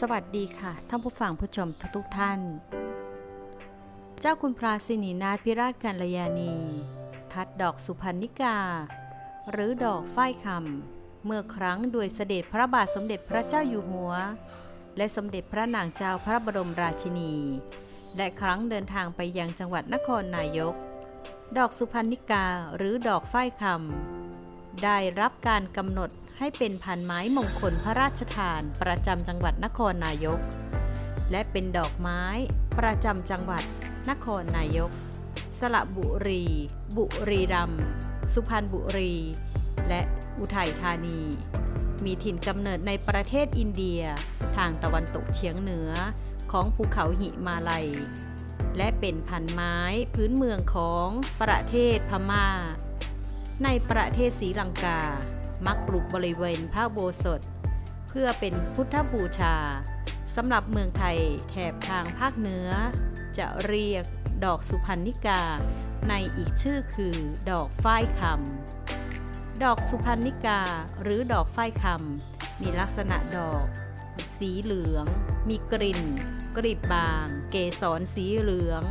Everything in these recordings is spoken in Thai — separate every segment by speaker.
Speaker 1: สวัสดีค่ะ ท่านผู้ฟังผู้ชมทุกๆท่าน เจ้าคุณพระสินีนาถพิราชกัลยาณี ทัดดอกสุพรรณิกา หรือดอกฝ้ายคำเมื่อครั้งโดยเสด็จพระบาทสมเด็จพระเจ้าอยู่หัว และสมเด็จพระนางเจ้าพระบรมราชินี และครั้งเดินทางไปยังจังหวัดนครนายก ดอกสุพรรณิกาหรือดอกฝ้ายคำได้รับการกำหนด ให้เป็นพันไม้มงคลพระราชทานประจำจังหวัดนครนายก และเป็นดอกไม้ประจำจังหวัดนครนายก สระบุรี บุรีรัมย์สุพรรณบุรี และอุทัยธานี มีถิ่นกำเนิดในประเทศอินเดียทางตะวันตกเฉียงเหนือของภูเขาหิมาลัย และเป็นพันไม้พื้นเมืองของประเทศพม่า ในประเทศศรีลังกา มักปลูกบริเวณพระโบสถ เพื่อเป็นพุทธบูชาสำหรับเมืองไทยแถบทางภาคเหนือ จะเรียกดอกสุพรรณิกา ในอีกชื่อคือดอกฝ้ายคำดอกสุพรรณิกาหรือดอกฝ้ายคำมีลักษณะดอก สีเหลือง มีกลิ่น กลีบบาง เกสรสีเหลือง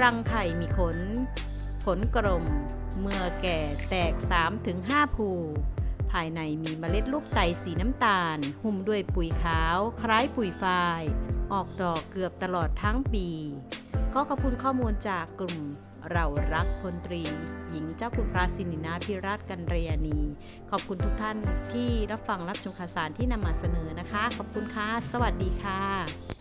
Speaker 1: รังไข่มีขน ผลกลม เมื่อแก่แตก 3-5 ภูภายในมีเมล็ดลูกไก่สีน้ำตาล หุ้มด้วยปุ๋ยขาว คล้ายปุ๋ยฟาย ออกดอกเกือบตลอดทั้งปี ก็ขอบคุณข้อมูลจากกลุ่มเรารักพลตรี หญิงเจ้าคุณพระสินินาพิราชกันเรียนี ขอบคุณทุกท่านที่รับฟังรับชมข่าวสารที่นำมาเสนอนะคะ ขอบคุณค่ะ สวัสดีค่ะ